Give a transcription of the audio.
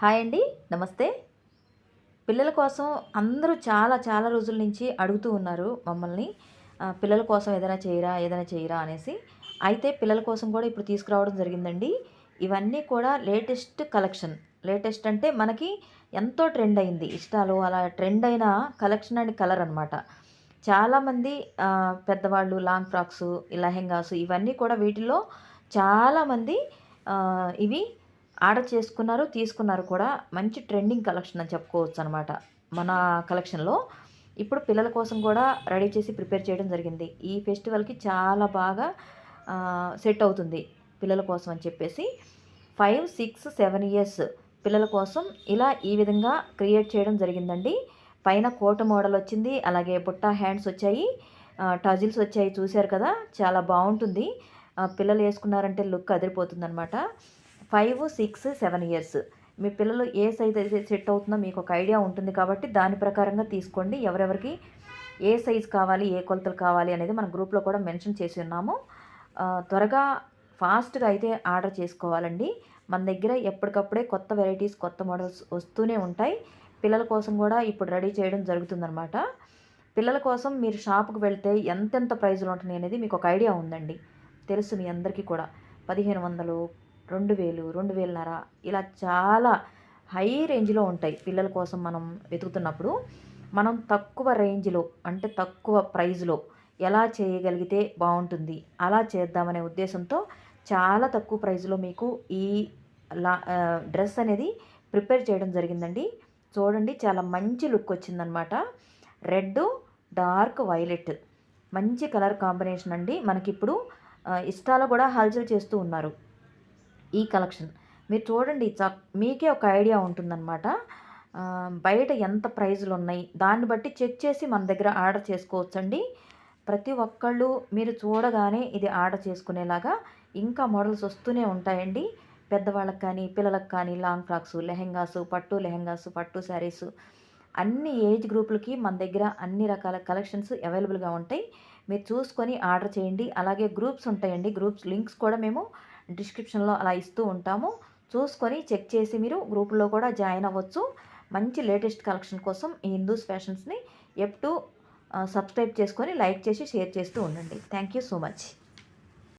Hi అండి నమస్తే. పిల్లల కోసం అందరూ చాలా చాలా రోజుల నుంచి అడుగుతూ ఉన్నారు మమ్మల్ని. పిల్లల కోసం ఏదైనా చేయరా ఏదైనా చేయరా అనేసి. అయితే పిల్లల కోసం కూడా ఇప్పుడు తీసుకురావడం జరిగిందండి. ఇవన్నీ కూడా లేటెస్ట్ కలెక్షన్. లేటెస్ట్ అంటే మనకి ఎంతో ట్రెండ్ అయింది. ఇష్టాలు అలా ట్రెండ్ అయిన కలెక్షన్ అండ్ కలర్ అనమాట చాలామంది పెద్దవాళ్ళు లాంగ్ ఫ్రాక్స్ లెహెంగాస్ ఇవన్నీ కూడా వీటిల్లో చాలామంది ఇవి ఆర్డర్ చేసుకున్నారు తీసుకున్నారు కూడా. మంచి ట్రెండింగ్ కలెక్షన్ అని చెప్పుకోవచ్చు అనమాట మన కలెక్షన్లో ఇప్పుడు పిల్లల కోసం కూడా రెడీ చేసి ప్రిపేర్ చేయడం జరిగింది. ఈ ఫెస్టివల్కి చాలా బాగా సెట్ అవుతుంది పిల్లల కోసం అని చెప్పేసి. ఫైవ్ సిక్స్ సెవెన్ ఇయర్స్ పిల్లల కోసం ఇలా ఈ విధంగా క్రియేట్ చేయడం జరిగిందండి. పైన కోట మోడల్ వచ్చింది అలాగే బుట్టా హ్యాండ్స్ వచ్చాయి టజిల్స్ వచ్చాయి చూశారు కదా చాలా బాగుంటుంది. పిల్లలు వేసుకున్నారంటే లుక్ అదిరిపోతుంది అనమాట ఫైవ్ సిక్స్ సెవెన్ ఇయర్స్. మీ పిల్లలు ఏ సైజ్ అయితే సెట్ అవుతుందో మీకు ఒక ఐడియా ఉంటుంది కాబట్టి దాని ప్రకారంగా తీసుకోండి. ఎవరెవరికి ఏ సైజ్ కావాలి ఏ కొలతలు కావాలి అనేది మన గ్రూప్లో కూడా మెన్షన్ చేసి ఉన్నాము. త్వరగా ఫాస్ట్గా అయితే ఆర్డర్ చేసుకోవాలండి. మన దగ్గర ఎప్పటికప్పుడే కొత్త వెరైటీస్ కొత్త మోడల్స్ వస్తూనే ఉంటాయి. పిల్లల కోసం కూడా ఇప్పుడు రెడీ చేయడం జరుగుతుందనమాట పిల్లల కోసం మీరు షాప్కి వెళ్తే ఎంతెంత ప్రైజులు ఉంటున్నాయి అనేది మీకు ఒక ఐడియా ఉందండి. తెలుసు మీ అందరికీ కూడా. పదిహేను వందలు రెండు వేలు రెండు వేలన్నర ఇలా చాలా హై రేంజ్లో ఉంటాయి పిల్లల కోసం మనం వెతుకుతున్నప్పుడు. మనం తక్కువ రేంజ్లో అంటే తక్కువ ప్రైజ్లో ఎలా చేయగలిగితే బాగుంటుంది అలా చేద్దామనే ఉద్దేశంతో చాలా తక్కువ ప్రైజ్లో మీకు ఈ లా డ్రెస్ అనేది ప్రిపేర్ చేయడం జరిగిందండి. చూడండి చాలా మంచి లుక్ వచ్చిందనమాట. రెడ్ డార్క్ వైలెట్ మంచి కలర్ కాంబినేషన్ అండి. మనకిప్పుడు ఆ, ఇష్టాలు కూడా హల్చల్ చేస్తూ ఉన్నారు. ఈ కలెక్షన్. మీరు చూడండి చ- మీకే ఒక ఐడియా ఉంటుందన్నమాట. బయట ఎంత ప్రైజులు ఉన్నాయి దాన్ని బట్టి చెక్ చేసి మన దగ్గర ఆర్డర్ చేసుకోవచ్చండి. ప్రతి ఒక్కళ్ళు మీరు చూడగానే ఇది ఆర్డర్ చేసుకునేలాగా ఇంకా మోడల్స్ వస్తూనే ఉంటాయండి. పెద్దవాళ్ళకి కానీ పిల్లలకు కానీ లాంగ్ ఫ్రాక్స్ లెహెంగాస్ పట్టు లెహెంగాస్ పట్టు శారీస్ అన్ని ఏజ్ గ్రూపులకి మన దగ్గర అన్ని రకాల కలెక్షన్స్ అవైలబుల్గా ఉంటాయి. మీరు చూసుకొని ఆర్డర్ చేయండి. అలాగే గ్రూప్స్ ఉంటాయండి. గ్రూప్స్ లింక్స్ కూడా మేము డిస్క్రిప్షన్లో అలా ఇస్తూ ఉంటాము. చూసుకొని చెక్ చేసి మీరు గ్రూపులో కూడా జాయిన్ అవ్వచ్చు. మంచి లేటెస్ట్ కలెక్షన్ కోసం ఈ హిందూస్ ఫ్యాషన్స్ని ఎప్పుడు సబ్స్క్రైబ్ చేసుకొని లైక్ చేసి షేర్ చేస్తూ ఉండండి. Thank you so much.